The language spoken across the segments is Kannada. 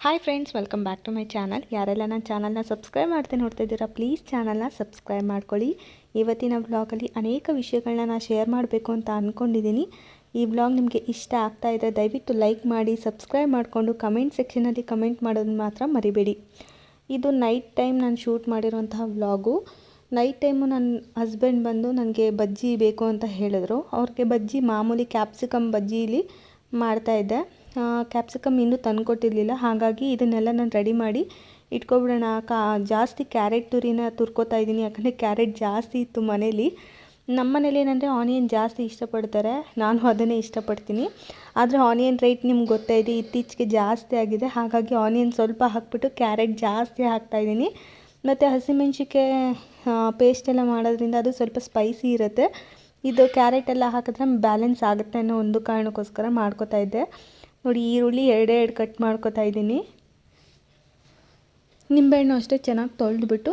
Hi friends welcome back to my channel ಯಾರೆಲ್ಲ ನನ್ನ ಚಾನಲ್ನ ಸಬ್ಸ್ಕ್ರೈಬ್ ಮಾಡ್ತೀನಿ ನೋಡ್ತಾ ಇದ್ದೀರಾ ಪ್ಲೀಸ್ ಚಾನಲ್ನ ಸಬ್ಸ್ಕ್ರೈಬ್ ಮಾಡ್ಕೊಳ್ಳಿ. ಇವತ್ತಿನ ವ್ಲಾಗಲ್ಲಿ ಅನೇಕ ವಿಷಯಗಳನ್ನ ನಾನು ಶೇರ್ ಮಾಡಬೇಕು ಅಂತ ಅಂದ್ಕೊಂಡಿದ್ದೀನಿ ಈ ವ್ಲಾಗ್ ನಿಮಗೆ ಇಷ್ಟ ಆಗ್ತಾ ಇದ್ದರೆ ದಯವಿಟ್ಟು ಲೈಕ್ ಮಾಡಿ ಸಬ್ಸ್ಕ್ರೈಬ್ ಮಾಡಿಕೊಂಡು ಕಮೆಂಟ್ ಸೆಕ್ಷನಲ್ಲಿ ಕಮೆಂಟ್ ಮಾಡೋದು ಮಾತ್ರ ಮರಿಬೇಡಿ. ಇದು ನೈಟ್ ಟೈಮ್ ನಾನು ಶೂಟ್ ಮಾಡಿರುವಂತಹ ವ್ಲಾಗು ನೈಟ್ ಟೈಮು ನನ್ನ ಹಸ್ಬೆಂಡ್ ಬಂದು ನನಗೆ ಬಜ್ಜಿ ಬೇಕು ಅಂತ ಹೇಳಿದ್ರು. ಅವ್ರಿಗೆ ಬಜ್ಜಿ ಮಾಮೂಲಿ ಕ್ಯಾಪ್ಸಿಕಮ್ ಬಜ್ಜಿಲಿ ಮಾಡ್ತಾಯಿದ್ದೆ ಕ್ಯಾಪ್ಸಿಕಮ್ ಇನ್ನೂ ತಂದುಕೊಟ್ಟಿರಲಿಲ್ಲ. ಹಾಗಾಗಿ ಇದನ್ನೆಲ್ಲ ನಾನು ರೆಡಿ ಮಾಡಿ ಇಟ್ಕೊಬಿಡೋಣ. ಕಾ, ಜಾಸ್ತಿ ಕ್ಯಾರೆಟ್ ತುರಿನ ತುರ್ಕೋತಾ ಇದ್ದೀನಿ. ಯಾಕಂದರೆ ಕ್ಯಾರೆಟ್ ಜಾಸ್ತಿ ಇತ್ತು ಮನೇಲಿ. ನಮ್ಮ ಮನೇಲಿ ಏನಂದರೆ ಆನಿಯನ್ ಜಾಸ್ತಿ ಇಷ್ಟಪಡ್ತಾರೆ. ನಾನು ಅದನ್ನೇ ಇಷ್ಟಪಡ್ತೀನಿ. ಆದರೆ ಆನಿಯನ್ ರೇಟ್ ನಿಮ್ಗೆ ಗೊತ್ತಾ ಇದೆ, ಇತ್ತೀಚೆಗೆ ಜಾಸ್ತಿ ಆಗಿದೆ. ಹಾಗಾಗಿ ಆನಿಯನ್ ಸ್ವಲ್ಪ ಹಾಕ್ಬಿಟ್ಟು ಕ್ಯಾರೆಟ್ ಜಾಸ್ತಿ ಹಾಕ್ತಾಯಿದ್ದೀನಿ ಮತ್ತು ಹಸಿಮೆಣ್ಸಿಕಾಯಿ ಪೇಸ್ಟ್ ಎಲ್ಲ ಮಾಡೋದ್ರಿಂದ ಅದು ಸ್ವಲ್ಪ ಸ್ಪೈಸಿ ಇರುತ್ತೆ. ಇದು ಕ್ಯಾರೆಟ್ ಎಲ್ಲ ಹಾಕಿದ್ರೆ ಬ್ಯಾಲೆನ್ಸ್ ಆಗುತ್ತೆ ಅನ್ನೋ ಒಂದು ಕಾರಣಕ್ಕೋಸ್ಕರ ಮಾಡ್ಕೋತಾ ಇದ್ದೆ. ನೋಡಿ ಈರುಳ್ಳಿ ಎರಡೇ ಎರಡು ಕಟ್ ಮಾಡ್ಕೋತಾ ಇದ್ದೀನಿ. ನಿಂಬೆಹಣ್ಣು ಅಷ್ಟೇ ಚೆನ್ನಾಗಿ ತೊಳೆದುಬಿಟ್ಟು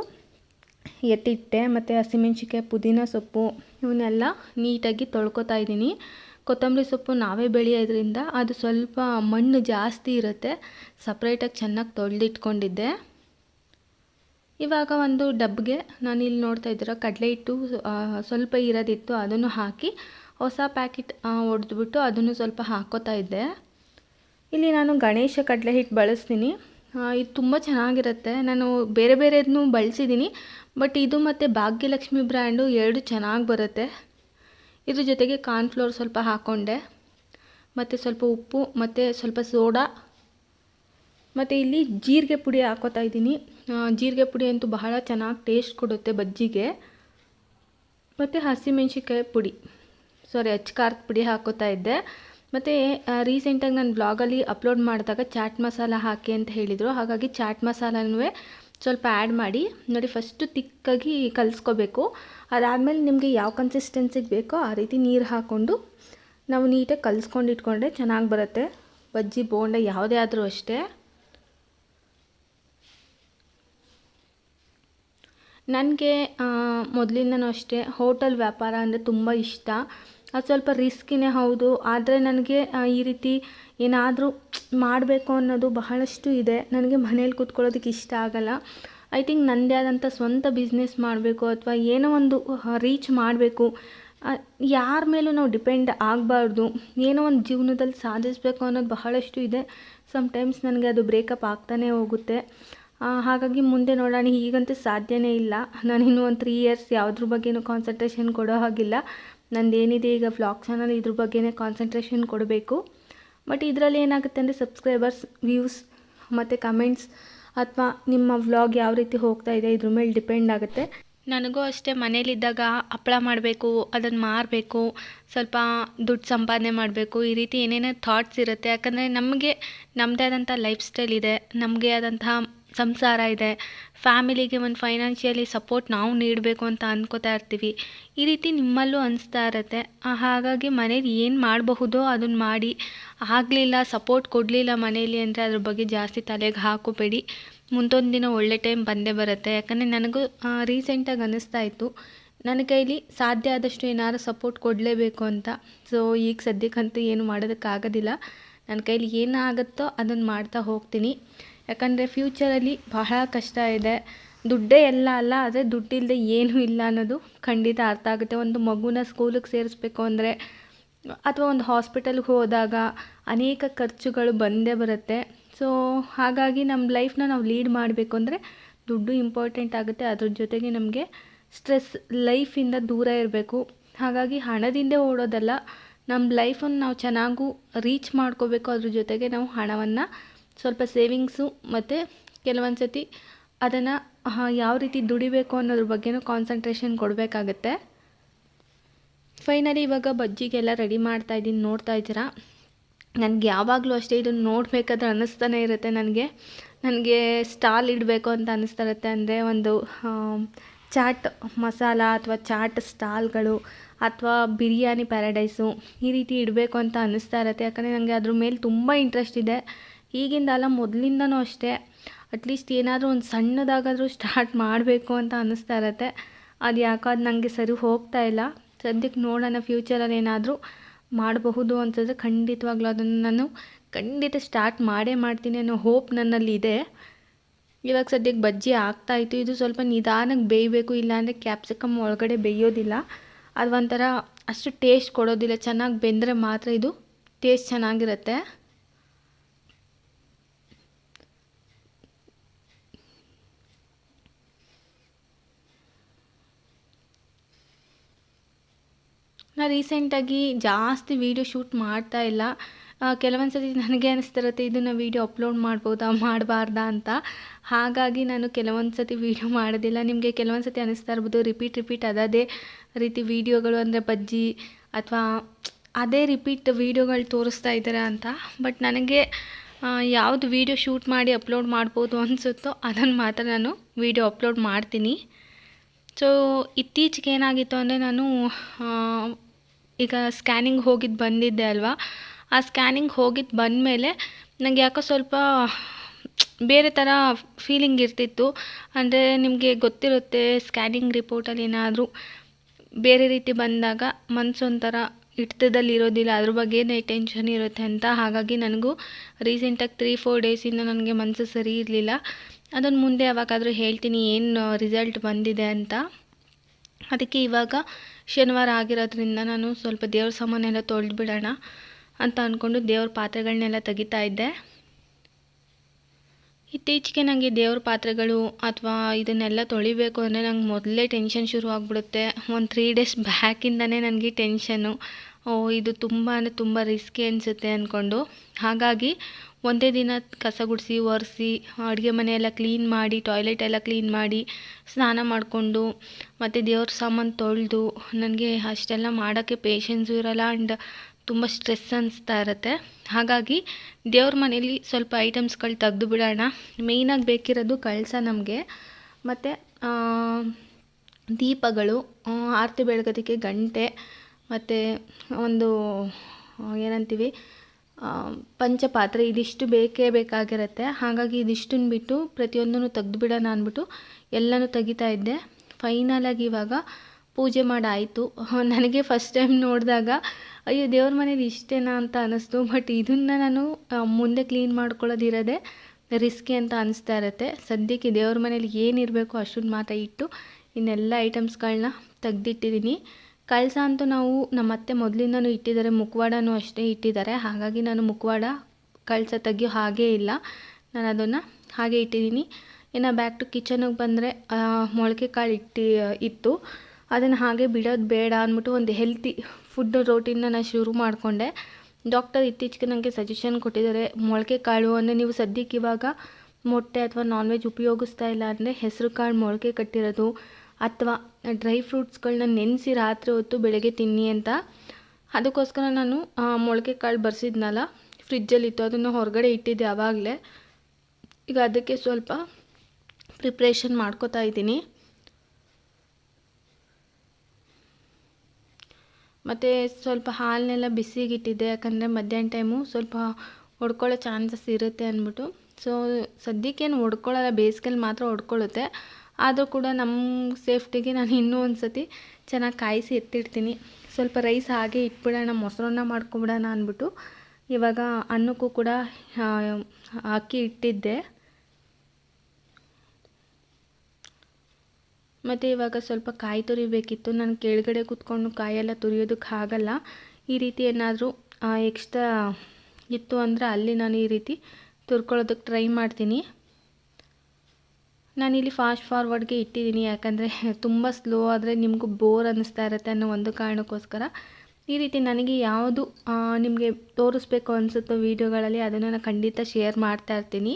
ಎತ್ತಿಟ್ಟೆ, ಮತ್ತು ಹಸಿಮೆಣ್ಸಿಕಾಯಿ ಪುದೀನ ಸೊಪ್ಪು ಇವನ್ನೆಲ್ಲ ನೀಟಾಗಿ ತೊಳ್ಕೊತಾ ಇದ್ದೀನಿ. ಕೊತ್ತಂಬರಿ ಸೊಪ್ಪು ನಾವೇ ಬೆಳೆಯೋದ್ರಿಂದ ಅದು ಸ್ವಲ್ಪ ಮಣ್ಣು ಜಾಸ್ತಿ ಇರುತ್ತೆ. ಸಪ್ರೇಟಾಗಿ ಚೆನ್ನಾಗಿ ತೊಳೆದಿಟ್ಕೊಂಡಿದ್ದೆ. ಇವಾಗ ಒಂದು ಡಬ್ಗೆ ನಾನು ಇಲ್ಲಿ ನೋಡ್ತಾ ಇದ್ದೀರ, ಕಡಲೆ ಹಿಟ್ಟು ಸ್ವಲ್ಪ ಇರೋದಿತ್ತು ಅದನ್ನು ಹಾಕಿ ಹೊಸ ಪ್ಯಾಕೆಟ್ ಒಡೆದ್ಬಿಟ್ಟು ಅದನ್ನು ಸ್ವಲ್ಪ ಹಾಕೋತಾ ಇದ್ದೆ. ಇಲ್ಲಿ ನಾನು ಗಣೇಶ ಕಡಲೆ ಹಿಟ್ಟು ಬಳಸ್ತೀನಿ ಇದು ತುಂಬ ಚೆನ್ನಾಗಿರುತ್ತೆ. ನಾನು ಬೇರೆ ಬೇರೆದನ್ನು ಬಳಸಿದ್ದೀನಿ ಬಟ್ ಇದು ಮತ್ತು ಭಾಗ್ಯಲಕ್ಷ್ಮಿ ಬ್ರ್ಯಾಂಡು ಎರಡು ಚೆನ್ನಾಗಿ ಬರುತ್ತೆ. ಇದ್ರ ಜೊತೆಗೆ ಕಾರ್ನ್ಫ್ಲೋರ್ ಸ್ವಲ್ಪ ಹಾಕ್ಕೊಂಡೆ ಮತ್ತು ಸ್ವಲ್ಪ ಉಪ್ಪು, ಮತ್ತು ಸ್ವಲ್ಪ ಸೋಡಾ. ಮತ್ತು ಇಲ್ಲಿ ಜೀರಿಗೆ ಪುಡಿ ಹಾಕೋತಾ ಇದ್ದೀನಿ. ಜೀರಿಗೆ ಪುಡಿ ಅಂತೂ ಬಹಳ ಚೆನ್ನಾಗಿ ಟೇಸ್ಟ್ ಕೊಡುತ್ತೆ ಬಜ್ಜಿಗೆ. ಮತ್ತು ಹಸಿಮೆಣ್ಸಿಕಾಯಿ ಪುಡಿ. ಸಾರಿ ಅಚ್ಕಾರದ ಪುಡಿ ಹಾಕೋತಾ ಇದ್ದೆ. ಮತ್ತು ರೀಸೆಂಟಾಗಿ ನಾನು ಬ್ಲಾಗಲ್ಲಿ ಅಪ್ಲೋಡ್ ಮಾಡಿದಾಗ ಚಾಟ್ ಮಸಾಲ ಹಾಕಿ ಅಂತ ಹೇಳಿದರು. ಹಾಗಾಗಿ ಚಾಟ್ ಮಸಾಲನೂ ಸ್ವಲ್ಪ ಆ್ಯಡ್ ಮಾಡಿ. ನೋಡಿ ಫಸ್ಟು ತಿಕ್ಕಾಗಿ ಕಲಿಸ್ಕೋಬೇಕು. ಅದಾದಮೇಲೆ ನಿಮಗೆ ಯಾವ ಕನ್ಸಿಸ್ಟೆನ್ಸಿಗೆ ಬೇಕೋ ಆ ರೀತಿ ನೀರು ಹಾಕ್ಕೊಂಡು ನಾವು ನೀಟಾಗಿ ಕಲಿಸ್ಕೊಂಡು ಇಟ್ಕೊಂಡ್ರೆ ಚೆನ್ನಾಗಿ ಬರುತ್ತೆ. ಬಜ್ಜಿ, ಬೋಂಡ ಯಾವುದೇ ಆದರೂ ಅಷ್ಟೇ. ನನಗೆ ಮೊದಲಿಂದನೂ ಅಷ್ಟೇ, ಹೋಟೆಲ್ ವ್ಯಾಪಾರ ಅಂದರೆ ತುಂಬ ಇಷ್ಟ. ಅದು ಸ್ವಲ್ಪ ರಿಸ್ಕಿನೇ ಹೌದು. ಆದರೆ ನನಗೆ ಈ ರೀತಿ ಏನಾದರೂ ಮಾಡಬೇಕು ಅನ್ನೋದು ಬಹಳಷ್ಟು ಇದೆ. ನನಗೆ ಮನೇಲಿ ಕೂತ್ಕೊಳ್ಳೋದಕ್ಕೆ ಇಷ್ಟ ಆಗಲ್ಲ. ಐ ಥಿಂಕ್ ನನ್ನದೇ ಆದಂಥ ಸ್ವಂತ ಬಿಸ್ನೆಸ್ ಮಾಡಬೇಕು ಅಥವಾ ಏನೋ ಒಂದು ರೀಚ್ ಮಾಡಬೇಕು. ಯಾರ ಮೇಲೂ ನಾವು ಡಿಪೆಂಡ್ ಆಗಬಾರ್ದು. ಏನೋ ಒಂದು ಜೀವನದಲ್ಲಿ ಸಾಧಿಸಬೇಕು ಅನ್ನೋದು ಬಹಳಷ್ಟು ಇದೆ. ಸಮ್ಟೈಮ್ಸ್ ನನಗೆ ಅದು ಬ್ರೇಕಪ್ ಆಗ್ತಾನೇ ಹೋಗುತ್ತೆ. ಹಾಗಾಗಿ ಮುಂದೆ ನೋಡೋಣ. ಈಗಂತೂ ಸಾಧ್ಯನೇ ಇಲ್ಲ. ನಾನು ಇನ್ನೂ ಒಂದು ತ್ರೀ ಇಯರ್ಸ್ ಯಾವುದ್ರ ಬಗ್ಗೆನೂ ಕಾನ್ಸಂಟ್ರೇಷನ್ ಕೊಡೋ ಹಾಗಿಲ್ಲ. ನಂದೇನಿದೆ ಈಗ ವ್ಲಾಗ್ ಚಾನಲ್ ಇದ್ರ ಬಗ್ಗೆನೇ ಕಾನ್ಸಂಟ್ರೇಷನ್ ಕೊಡಬೇಕು. ಬಟ್ ಇದರಲ್ಲಿ ಏನಾಗುತ್ತೆ ಅಂದರೆ ಸಬ್ಸ್ಕ್ರೈಬರ್ಸ್ ವ್ಯೂಸ್ ಮತ್ತು ಕಮೆಂಟ್ಸ್ ಅಥವಾ ನಿಮ್ಮ ವ್ಲಾಗ್ ಯಾವ ರೀತಿ ಹೋಗ್ತಾ ಇದೆ ಇದ್ರ ಮೇಲೆ ಡಿಪೆಂಡ್ ಆಗುತ್ತೆ. ನನಗೂ ಅಷ್ಟೇ ಮನೇಲಿದ್ದಾಗ ಹಪ್ಪಳ ಮಾಡಬೇಕು, ಅದನ್ನು ಮಾರಬೇಕು, ಸ್ವಲ್ಪ ದುಡ್ಡು ಸಂಪಾದನೆ ಮಾಡಬೇಕು, ಈ ರೀತಿ ಏನೇನೋ ಥಾಟ್ಸ್ ಇರುತ್ತೆ. ಯಾಕಂದರೆ ನಮಗೆ ನಮ್ಮದೇ ಆದಂಥ ಲೈಫ್ ಸ್ಟೈಲ್ ಇದೆ, ನಮಗೆ ಆದಂತಹ ಸಂಸಾರ ಇದೆ. ಫ್ಯಾಮಿಲಿಗೆ ಒಂದು ಫೈನಾನ್ಷಿಯಲಿ ಸಪೋರ್ಟ್ ನಾವು ನೀಡಬೇಕು ಅಂತ ಅಂದ್ಕೋತಾ ಇರ್ತೀವಿ. ಈ ರೀತಿ ನಿಮ್ಮಲ್ಲೂ ಅನಿಸ್ತಾ ಇರುತ್ತೆ. ಹಾಗಾಗಿ ಮನೇಲಿ ಏನು ಮಾಡಬಹುದೋ ಅದನ್ನು ಮಾಡಿ. ಆಗಲಿಲ್ಲ ಸಪೋರ್ಟ್ ಕೊಡಲಿಲ್ಲ ಮನೇಲಿ ಅಂದರೆ ಅದ್ರ ಬಗ್ಗೆ ಜಾಸ್ತಿ ತಲೆಗೆ ಹಾಕೋಬೇಡಿ. ಮುಂದೊಂದು ದಿನ ಒಳ್ಳೆ ಟೈಮ್ ಬಂದೇ ಬರುತ್ತೆ. ಯಾಕಂದರೆ ನನಗೂ ರೀಸೆಂಟಾಗಿ ಅನ್ನಿಸ್ತಾ ಇತ್ತು. ನನ್ನ ಕೈಲಿ ಸಾಧ್ಯ ಆದಷ್ಟು ಏನಾದ್ರು ಸಪೋರ್ಟ್ ಕೊಡಲೇಬೇಕು ಅಂತ. ಸೊ ಈಗ ಸದ್ಯಕ್ಕಂತೂ ಏನು ಮಾಡೋದಕ್ಕಾಗೋದಿಲ್ಲ. ನನ್ನ ಕೈಲಿ ಏನಾಗುತ್ತೋ ಅದನ್ನು ಮಾಡ್ತಾ ಹೋಗ್ತೀನಿ. ಯಾಕಂದರೆ ಫ್ಯೂಚರಲ್ಲಿ ಬಹಳ ಕಷ್ಟ ಇದೆ. ದುಡ್ಡೇ ಎಲ್ಲ ಅಲ್ಲ, ಆದರೆ ದುಡ್ಡಿಲ್ಲದೆ ಏನೂ ಇಲ್ಲ ಅನ್ನೋದು ಖಂಡಿತ ಅರ್ಥ ಆಗುತ್ತೆ. ಒಂದು ಮಗುನ ಸ್ಕೂಲಿಗೆ ಸೇರಿಸ್ಬೇಕು ಅಂದರೆ, ಅಥವಾ ಒಂದು ಹಾಸ್ಪಿಟಲ್ಗೆ ಹೋದಾಗ ಅನೇಕ ಖರ್ಚುಗಳು ಬಂದೇ ಬರುತ್ತೆ. ಸೊ ಹಾಗಾಗಿ ನಮ್ಮ ಲೈಫ್ನ ನಾವು ಲೀಡ್ ಮಾಡಬೇಕು ಅಂದರೆ ದುಡ್ಡು ಇಂಪಾರ್ಟೆಂಟ್ ಆಗುತ್ತೆ. ಅದ್ರ ಜೊತೆಗೆ ನಮಗೆ ಸ್ಟ್ರೆಸ್ ಲೈಫಿಂದ ದೂರ ಇರಬೇಕು. ಹಾಗಾಗಿ ಹಣದಿಂದೇ ಓಡೋದಲ್ಲ ನಮ್ಮ ಲೈಫನ್ನು ನಾವು ಚೆನ್ನಾಗೂ ರೀಚ್ ಮಾಡ್ಕೋಬೇಕು. ಅದ್ರ ಜೊತೆಗೆ ನಾವು ಹಣವನ್ನು ಸ್ವಲ್ಪ ಸೇವಿಂಗ್ಸು ಮತ್ತು ಕೆಲವೊಂದು ಸತಿ ಅದನ್ನು ಯಾವ ರೀತಿ ದುಡಿಬೇಕು ಅನ್ನೋದ್ರ ಬಗ್ಗೆನೂ ಕಾನ್ಸಂಟ್ರೇಷನ್ ಕೊಡಬೇಕಾಗತ್ತೆ. ಫೈನಲಿ ಇವಾಗ ಬಜ್ಜಿಗೆಲ್ಲ ರೆಡಿ ಮಾಡ್ತಾ ಇದ್ದೀನಿ, ನೋಡ್ತಾ ಇದ್ದೀರಾ? ನನಗೆ ಯಾವಾಗಲೂ ಅಷ್ಟೇ ಇದನ್ನು ನೋಡಬೇಕಾದ್ರೆ ಅನ್ನಿಸ್ತಾನೆ ಇರುತ್ತೆ ನನಗೆ. ನನಗೆ ಸ್ಟಾಲ್ ಇಡಬೇಕು ಅಂತ ಅನ್ನಿಸ್ತಾ ಇರುತ್ತೆ ಅಂದರೆ ಒಂದು ಚಾಟ್ ಮಸಾಲ ಅಥವಾ ಚಾಟ್ ಸ್ಟಾಲ್ಗಳು ಅಥವಾ ಬಿರಿಯಾನಿ ಪ್ಯಾರಡೈಸು ಈ ರೀತಿ ಇಡಬೇಕು ಅಂತ ಅನ್ನಿಸ್ತಾ ಇರುತ್ತೆ. ಯಾಕಂದರೆ ನನಗೆ ಅದ್ರ ಮೇಲೆ ತುಂಬ ಇಂಟ್ರೆಸ್ಟ್ ಇದೆ. ಈಗಿಂದ ಅಲ್ಲ ಮೊದಲಿಂದನೂ ಅಷ್ಟೇ. ಅಟ್ಲೀಸ್ಟ್ ಏನಾದರೂ ಒಂದು ಸಣ್ಣದಾಗಾದರೂ ಸ್ಟಾರ್ಟ್ ಮಾಡಬೇಕು ಅಂತ ಅನ್ನಿಸ್ತಾ ಇರತ್ತೆ. ಅದು ಯಾಕೋ ಅದು ನನಗೆ ಸರಿ ಹೋಗ್ತಾ ಇಲ್ಲ. ಸದ್ಯಕ್ಕೆ ನೋಡೋಣ ಫ್ಯೂಚರಲ್ಲಿ ಏನಾದರೂ ಮಾಡಬಹುದು ಅಂತಂದರೆ ಖಂಡಿತವಾಗ್ಲೂ ಅದನ್ನು ನಾನು ಖಂಡಿತ ಸ್ಟಾರ್ಟ್ ಮಾಡೇ ಮಾಡ್ತೀನಿ ಅನ್ನೋ ಹೋಪ್ ನನ್ನಲ್ಲಿ ಇದೆ. ಇವಾಗ ಸದ್ಯಕ್ಕೆ ಬಜ್ಜಿ ಆಗ್ತಾಯಿತ್ತು ಇದು ಸ್ವಲ್ಪ ನಿಧಾನಕ್ಕೆ ಬೇಯಬೇಕು, ಇಲ್ಲಾಂದರೆ ಕ್ಯಾಪ್ಸಿಕಮ್ ಒಳಗಡೆ ಬೇಯೋದಿಲ್ಲ. ಅದು ಒಂಥರ ಅಷ್ಟು ಟೇಸ್ಟ್ ಕೊಡೋದಿಲ್ಲ. ಚೆನ್ನಾಗಿ ಬೆಂದರೆ ಮಾತ್ರ ಇದು ಟೇಸ್ಟ್ ಚೆನ್ನಾಗಿರುತ್ತೆ. ರೀಸೆಂಟಾಗಿ ಜಾಸ್ತಿ ವೀಡಿಯೋ ಶೂಟ್ ಮಾಡ್ತಾ ಇಲ್ಲ. ಕೆಲವೊಂದು ಸತಿ ನನಗೆ ಅನಿಸ್ತಿರುತ್ತೆ, ಇದನ್ನು ವೀಡಿಯೋ ಅಪ್ಲೋಡ್ ಮಾಡ್ಬೋದಾ, ಮಾಡಬಾರ್ದಾ ಅಂತ. ಹಾಗಾಗಿ ನಾನು ಕೆಲವೊಂದು ಸತಿ ವೀಡಿಯೋ ಮಾಡೋದಿಲ್ಲ. ನಿಮಗೆ ಕೆಲವೊಂದು ಸತಿ ಅನಿಸ್ತಾ ಇರ್ಬೋದು ರಿಪೀಟ್ ರಿಪೀಟ್ ಅದೇ ರೀತಿ ವೀಡಿಯೋಗಳು ಅಂದರೆ ಬಜ್ಜಿ ಅಥವಾ ಅದೇ ರಿಪೀಟ್ ವೀಡಿಯೋಗಳು ತೋರಿಸ್ತಾ ಇದ್ದಾರೆ ಅಂತ. ಬಟ್ ನನಗೆ ಯಾವುದು ವೀಡಿಯೋ ಶೂಟ್ ಮಾಡಿ ಅಪ್ಲೋಡ್ ಮಾಡ್ಬೋದು ಅನಿಸುತ್ತೋ ಅದನ್ನು ಮಾತ್ರ ನಾನು ವೀಡಿಯೋ ಅಪ್ಲೋಡ್ ಮಾಡ್ತೀನಿ. ಸೊ ಇತ್ತೀಚೆಗೆ ಏನಾಗಿತ್ತು ಅಂದರೆ ನಾನು ಈಗ ಸ್ಕ್ಯಾನಿಂಗ್ ಹೋಗಿದ್ದು ಬಂದಿದ್ದೆ ಅಲ್ವಾ? ಆ ಸ್ಕ್ಯಾನಿಂಗ್ ಹೋಗಿದ್ದು ಬಂದ ಮೇಲೆ ನನಗೆ ಯಾಕೋ ಸ್ವಲ್ಪ ಬೇರೆ ಥರ ಫೀಲಿಂಗ್ ಇರ್ತಿತ್ತು. ಅಂದರೆ ನಿಮಗೆ ಗೊತ್ತಿರುತ್ತೆ ಸ್ಕ್ಯಾನಿಂಗ್ ರಿಪೋರ್ಟಲ್ಲಿ ಏನಾದರೂ ಬೇರೆ ರೀತಿ ಬಂದಾಗ ಮನಸ್ಸು ಒಂಥರ ಇರೋದಿಲ್ಲ ಅದ್ರ ಬಗ್ಗೆನೇ ಟೆನ್ಷನ್ ಇರುತ್ತೆ ಅಂತ. ಹಾಗಾಗಿ ನನಗೂ ರೀಸೆಂಟಾಗಿ ತ್ರೀ ಫೋರ್ ಡೇಸಿಂದ ನನಗೆ ಮನಸ್ಸು ಸರಿ ಇರಲಿಲ್ಲ. ಅದನ್ನು ಮುಂದೆ ಯಾವಾಗಾದರೂ ಹೇಳ್ತೀನಿ, ಏನು ರಿಸಲ್ಟ್ ಬಂದಿದೆ ಅಂತ. ಅದಕ್ಕೆ ಇವಾಗ ಶನಿವಾರ ಆಗಿರೋದ್ರಿಂದ ನಾನು ಸ್ವಲ್ಪ ದೇವ್ರ ಸಾಮಾನೆಲ್ಲ ತೊಳೆದು ಬಿಡೋಣ ಅಂತ ಅಂದ್ಕೊಂಡು ದೇವ್ರ ಪಾತ್ರೆಗಳನ್ನೆಲ್ಲ ತೆಗಿತಾ ಇದ್ದೆ. ಇತ್ತೀಚೆಗೆ ನನಗೆ ದೇವ್ರ ಪಾತ್ರೆಗಳು ಅಥವಾ ಇದನ್ನೆಲ್ಲ ತೊಳಿಬೇಕು ಅಂದರೆ ನಂಗೆ ಮೊದಲೇ ಟೆನ್ಷನ್ ಶುರು ಆಗಿಬಿಡುತ್ತೆ ಒಂದು ತ್ರೀ ಡೇಸ್ ಬ್ಯಾಕಿಂದನೇ ನನಗೆ ಟೆನ್ಷನ್ನು ಇದು ತುಂಬಾ ತುಂಬ ರಿಸ್ಕಿ ಅನಿಸುತ್ತೆ ಅಂದ್ಕೊಂಡು ಹಾಗಾಗಿ ಒಂದೇ ದಿನ ಕಸ ಗುಡಿಸಿ, ಒರೆಸಿ, ಅಡುಗೆ ಮನೆಯೆಲ್ಲ ಕ್ಲೀನ್ ಮಾಡಿ ಟಾಯ್ಲೆಟ್ ಎಲ್ಲ ಕ್ಲೀನ್ ಮಾಡಿ, ಸ್ನಾನ ಮಾಡಿಕೊಂಡು, ಮತ್ತು ದೇವ್ರ ಸಾಮಾನು ತೊಳೆದು, ನನಗೆ ಅಷ್ಟೆಲ್ಲ ಮಾಡೋಕ್ಕೆ ಪೇಷನ್ಸು ಇರೋಲ್ಲ ಆ್ಯಂಡ್ ತುಂಬ ಸ್ಟ್ರೆಸ್ ಅನಿಸ್ತಾ ಇರುತ್ತೆ. ಹಾಗಾಗಿ ದೇವ್ರ ಮನೇಲಿ ಸ್ವಲ್ಪ ಐಟಮ್ಸ್ಗಳು ತೆಗೆದು ಬಿಡೋಣ. ಮೇಯ್ನಾಗಿ ಬೇಕಿರೋದು ಕಳಸ ನಮಗೆ. ಮತ್ತು ದೀಪಗಳು ಆರತಿ ಬೆಳಗೋದಕ್ಕೆ ಗಂಟೆ ಮತ್ತು ಒಂದು, ಏನಂತೀವಿ ಪಂಚಪಾತ್ರೆ ಇದಿಷ್ಟು ಬೇಕೇ ಬೇಕಾಗಿರುತ್ತೆ. ಹಾಗಾಗಿ ಇದಿಷ್ಟನ್ನು ಬಿಟ್ಟು ಪ್ರತಿಯೊಂದನ್ನು ತೆಗೆದು ಬಿಡೋಣ ಅಂದ್ಬಿಟ್ಟು ಎಲ್ಲನೂ ತೆಗಿತಾ ಇದ್ದೆ. ಫೈನಲಾಗಿ ಇವಾಗ ಪೂಜೆ ಮಾಡಾಯಿತು. ನನಗೆ ಫಸ್ಟ್ ಟೈಮ್ ನೋಡಿದಾಗ, ಅಯ್ಯೋ, ದೇವ್ರ ಮನೇಲಿ ಇಷ್ಟೇನಾ ಅಂತ ಅನ್ನಿಸ್ತು ಬಟ್ ಇದನ್ನು ನಾನು ಮುಂದೆ ಕ್ಲೀನ್ ಮಾಡ್ಕೊಳ್ಳೋದಿರೋದೇ ರಿಸ್ಕಿ ಅಂತ ಅನಿಸ್ತಾ ಇರುತ್ತೆ. ಸದ್ಯಕ್ಕೆ ದೇವ್ರ ಮನೇಲಿ ಏನಿರಬೇಕು ಅಷ್ಟನ್ನು ಮಾತ್ರ ಇಟ್ಟು ಇನ್ನೆಲ್ಲ ಐಟಮ್ಸ್ಗಳನ್ನ ತೆಗ್ದಿಟ್ಟಿದ್ದೀನಿ ಕಳಸ ಅಂತೂ ನಾವು ನಮ್ಮ ಅತ್ತೆ ಮೊದಲಿಂದನೂ ಇಟ್ಟಿದ್ದಾರೆ ಮುಖವಾಡನೂ ಅಷ್ಟೇ ಇಟ್ಟಿದ್ದಾರೆ. ಹಾಗಾಗಿ ನಾನು ಮುಖವಾಡ ಕಳಸ ತೆಗಿಯೋ ಹಾಗೇ ಇಲ್ಲ. ನಾನು ಅದನ್ನು ಹಾಗೆ ಇಟ್ಟಿದ್ದೀನಿ. ಇನ್ನು ಬ್ಯಾಕ್ ಟು ಕಿಚನಿಗೆ ಬಂದರೆ ಮೊಳಕೆ ಕಾಳು ಇಟ್ಟಿ, ಇತ್ತು. ಅದನ್ನು ಹಾಗೆ ಬಿಡೋದು ಬೇಡ ಅಂದ್ಬಿಟ್ಟು ಒಂದು ಹೆಲ್ತಿ ಫುಡ್ ರೋಟೀನ ನಾನು ಶುರು ಮಾಡಿಕೊಂಡೆ. ಡಾಕ್ಟರ್ ಇತ್ತೀಚೆಗೆ ನನಗೆ ಸಜೆಷನ್ ಕೊಟ್ಟಿದ್ದಾರೆ, ಮೊಳಕೆ ಕಾಳು ಅಂದರೆ ನೀವು ಸದ್ಯಕ್ಕೆ ಇವಾಗ ಮೊಟ್ಟೆ ಅಥವಾ ನಾನ್ ವೆಜ್ ಉಪಯೋಗಿಸ್ತಾ ಇಲ್ಲ ಅಂದರೆ ಹೆಸರು ಕಾಳು ಮೊಳಕೆ ಕಟ್ಟಿರೋದು ಅಥವಾ ಡ್ರೈ ಫ್ರೂಟ್ಸ್ಗಳನ್ನ ನೆನೆಸಿ ರಾತ್ರಿ ಹೊತ್ತು ಬೆಳಗ್ಗೆ ತಿನ್ನಿ ಅಂತ. ಅದಕ್ಕೋಸ್ಕರ ನಾನು ಮೊಳಕೆ ಕಾಳು ಬರ್ಸಿದ್ನಲ್ಲ ಫ್ರಿಜ್ಜಲ್ಲಿತ್ತು ಅದನ್ನು ಹೊರಗಡೆ ಇಟ್ಟಿದ್ದೆ ಆವಾಗಲೇ. ಈಗ ಅದಕ್ಕೆ ಸ್ವಲ್ಪ ಪ್ರಿಪ್ರೇಷನ್ ಮಾಡ್ಕೋತಾ ಇದ್ದೀನಿ. ಮತ್ತು ಸ್ವಲ್ಪ ಹಾಲನ್ನೆಲ್ಲ ಬಿಸಿಗಿಟ್ಟಿದ್ದೆ. ಯಾಕಂದರೆ ಮಧ್ಯಾಹ್ನ ಟೈಮು ಸ್ವಲ್ಪ ಹೊಡ್ಕೊಳ್ಳೋ ಚಾನ್ಸಸ್ ಇರುತ್ತೆ ಅಂದ್ಬಿಟ್ಟು. ಸೊ, ಸದ್ಯಕ್ಕೇನು ಹೊಡ್ಕೊಳ್ಳೋಲ್ಲ, ಬೇಸಿಗೆಲಿ ಮಾತ್ರ ಹೊಡ್ಕೊಳ್ಳುತ್ತೆ. ಆದರೂ ಕೂಡ ನಮ್ಮ ಸೇಫ್ಟಿಗೆ ನಾನು ಇನ್ನೂ ಒಂದು ಸತಿ ಚೆನ್ನಾಗಿ ಕಾಯಿಸಿ ಎತ್ತಿಡ್ತೀನಿ. ಸ್ವಲ್ಪ ರೈಸ್ ಹಾಗೆ ಇಟ್ಬಿಡೋಣ, ಮೊಸರನ್ನ ಮಾಡ್ಕೊಬಿಡೋಣ ಅಂದ್ಬಿಟ್ಟು ಇವಾಗ ಅನ್ನಕ್ಕೂ ಕೂಡ ಅಕ್ಕಿ ಇಟ್ಟಿದ್ದೆ. ಮತ್ತು ಇವಾಗ ಸ್ವಲ್ಪ ಕಾಯಿ ತುರಿಬೇಕಿತ್ತು. ನಾನು ಕೆಳಗಡೆ ಕೂತ್ಕೊಂಡು ಕಾಯೆಲ್ಲ ತುರಿಯೋದಕ್ಕೆ ಆಗಲ್ಲ. ಈ ರೀತಿ ಏನಾದರೂ ಎಕ್ಸ್ಟ್ರಾ ಇತ್ತು ಅಂದರೆ ಅಲ್ಲಿ ನಾನು ಈ ರೀತಿ ತುರ್ಕೊಳ್ಳೋದಕ್ಕೆ ಟ್ರೈ ಮಾಡ್ತೀನಿ. ನಾನಿಲ್ಲಿ ಫಾಸ್ಟ್ ಫಾರ್ವರ್ಡ್ಗೆ ಇಟ್ಟಿದ್ದೀನಿ. ಯಾಕಂದರೆ ತುಂಬ ಸ್ಲೋ ಆದರೆ ನಿಮಗೂ ಬೋರ್ ಅನ್ನಿಸ್ತಾ ಇರುತ್ತೆ ಅನ್ನೋ ಒಂದು ಕಾರಣಕ್ಕೋಸ್ಕರ. ಈ ರೀತಿ ನನಗೆ ಯಾವುದು ನಿಮಗೆ ತೋರಿಸ್ಬೇಕು ಅನಿಸುತ್ತೋ ವೀಡಿಯೋಗಳಲ್ಲಿ ಅದನ್ನು ನಾನು ಖಂಡಿತ ಶೇರ್ ಮಾಡ್ತಾ ಇರ್ತೀನಿ.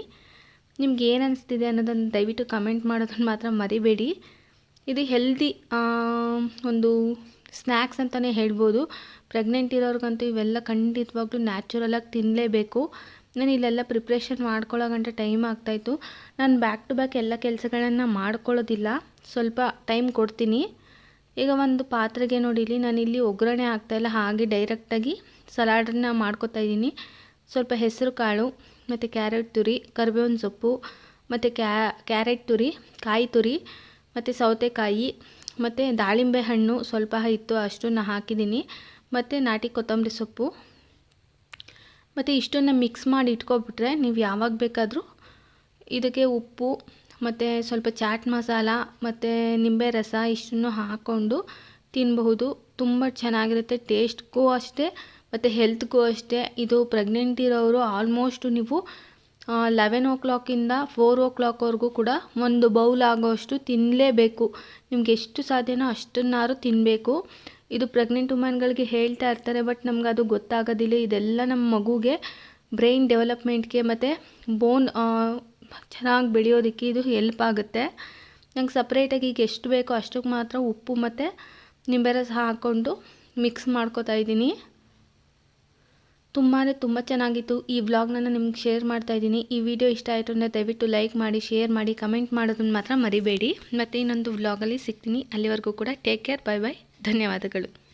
ನಿಮ್ಗೆ ಏನು ಅನಿಸ್ತಿದೆ ಅನ್ನೋದನ್ನು ದಯವಿಟ್ಟು ಕಮೆಂಟ್ ಮಾಡೋದನ್ನು ಮಾತ್ರ ಮರಿಬೇಡಿ. ಇದು ಹೆಲ್ದಿ ಒಂದು ಸ್ನ್ಯಾಕ್ಸ್ ಅಂತಲೇ ಹೇಳ್ಬೋದು. ಪ್ರೆಗ್ನೆಂಟ್ ಇರೋರಿಗಂತೂ ಇವೆಲ್ಲ ಖಂಡಿತವಾಗ್ಲೂ ನ್ಯಾಚುರಲಾಗಿ ತಿನ್ನಲೇಬೇಕು ನಾನು ಇಲ್ಲೆಲ್ಲ ಪ್ರಿಪ್ರೇಷನ್ ಮಾಡ್ಕೊಳ್ಳೋ ಗಂಟೆ ಟೈಮ್ ಆಗ್ತಾಯಿತ್ತು. ನಾನು ಬ್ಯಾಕ್ ಟು ಬ್ಯಾಕ್ ಎಲ್ಲ ಕೆಲಸಗಳನ್ನು ಮಾಡ್ಕೊಳ್ಳೋದಿಲ್ಲ. ಸ್ವಲ್ಪ ಟೈಮ್ ಕೊಡ್ತೀನಿ. ಈಗ ಒಂದು ಪಾತ್ರೆಗೆ ನೋಡಿ ಇಲ್ಲಿ ನಾನಿಲ್ಲಿ ಒಗ್ಗರಣೆ ಆಗ್ತಾಯಿಲ್ಲ ಹಾಗೆ ಡೈರೆಕ್ಟಾಗಿ ಸಲಾಡನ್ನ ಮಾಡ್ಕೊತಾ ಇದ್ದೀನಿ. ಸ್ವಲ್ಪ ಹೆಸರು ಕಾಳು, ಮತ್ತು ಕ್ಯಾರೆಟ್ ತುರಿ, ಕರಿಬೇವಿನ ಸೊಪ್ಪು, ಮತ್ತು ಕ್ಯಾರೆಟ್ ತುರಿ, ಕಾಯಿ ತುರಿ, ಮತ್ತು ಸೌತೆಕಾಯಿ, ಮತ್ತು ದಾಳಿಂಬೆ ಹಣ್ಣು ಸ್ವಲ್ಪ ಇತ್ತು ಅಷ್ಟನ್ನು ಹಾಕಿದ್ದೀನಿ. ಮತ್ತು ನಾಟಿ ಕೊತ್ತಂಬರಿ ಸೊಪ್ಪು. ಮತ್ತು ಇಷ್ಟನ್ನು ಮಿಕ್ಸ್ ಮಾಡಿ ಇಟ್ಕೊಬಿಟ್ರೆ ನೀವು ಯಾವಾಗ ಬೇಕಾದರೂ ಇದಕ್ಕೆ ಉಪ್ಪು ಮತ್ತು ಸ್ವಲ್ಪ ಚಾಟ್ ಮಸಾಲ ಮತ್ತು ನಿಂಬೆ ರಸ ಇಷ್ಟನ್ನು ಹಾಕ್ಕೊಂಡು ತಿನ್ನಬಹುದು ತುಂಬ ಚೆನ್ನಾಗಿರುತ್ತೆ ಟೇಸ್ಟ್ಗೂ ಅಷ್ಟೇ ಮತ್ತು ಹೆಲ್ತ್ಗೂ ಅಷ್ಟೇ. ಇದು ಪ್ರೆಗ್ನೆಂಟ್ ಇರೋರು ಆಲ್ಮೋಸ್ಟ್ ನೀವು ಲೆವೆನ್ ಓ ಕ್ಲಾಕಿಂದ ಫೋರ್ ಓ ಕ್ಲಾಕ್ವರೆಗೂ ಕೂಡ ಒಂದು ಬೌಲ್ ಆಗೋಷ್ಟು ತಿನ್ನಲೇಬೇಕು ನಿಮ್ಗೆ ಎಷ್ಟು ಸಾಧ್ಯನೋ ಅಷ್ಟನ್ನಾರು ತಿನ್ನಬೇಕು ಇದು ಪ್ರೆಗ್ನೆಂಟ್ ವುಮೆನ್ಗಳಿಗೆ ಹೇಳ್ತಾ ಇರ್ತಾರೆ ಬಟ್ ನಮ್ಗೆ ಅದು ಗೊತ್ತಾಗೋದಿಲ್ಲ. ಇದೆಲ್ಲ ನಮ್ಮ ಮಗುಗೆ ಬ್ರೈನ್ ಡೆವಲಪ್ಮೆಂಟ್ಗೆ ಮತ್ತು ಬೋನ್ ಚೆನ್ನಾಗಿ ಬೆಳೆಯೋದಕ್ಕೆ ಇದು ಹೆಲ್ಪ್ ಆಗುತ್ತೆ. ನಂಗೆ ಸಪ್ರೇಟಾಗಿ ಈಗ ಎಷ್ಟು ಬೇಕೋ ಅಷ್ಟಕ್ಕೆ ಮಾತ್ರ ಉಪ್ಪು ಮತ್ತು ನಿಂಬೆ ರಸ ಹಾಕ್ಕೊಂಡು ಮಿಕ್ಸ್ ಮಾಡ್ಕೊತಾ ಇದ್ದೀನಿ. ತುಂಬಾ ತುಂಬ ಚೆನ್ನಾಗಿತ್ತು. ಈ ವ್ಲಾಗ್ನ ನಿಮ್ಗೆ ಶೇರ್ ಮಾಡ್ತಾ ಇದ್ದೀನಿ. ಈ ವಿಡಿಯೋ ಇಷ್ಟ ಆಯಿತು ಅಂದರೆ ದಯವಿಟ್ಟು ಲೈಕ್ ಮಾಡಿ ಶೇರ್ ಮಾಡಿ ಕಮೆಂಟ್ ಮಾಡೋದನ್ನು ಮಾತ್ರ ಮರಿಬೇಡಿ. ಮತ್ತು ಇನ್ನೊಂದು ವ್ಲಾಗಲ್ಲಿ ಸಿಗ್ತೀನಿ. ಅಲ್ಲಿವರೆಗೂ ಕೂಡ ಟೇಕ್ ಕೇರ್ ಬೈ ಬೈ ಧನ್ಯವಾದಗಳು.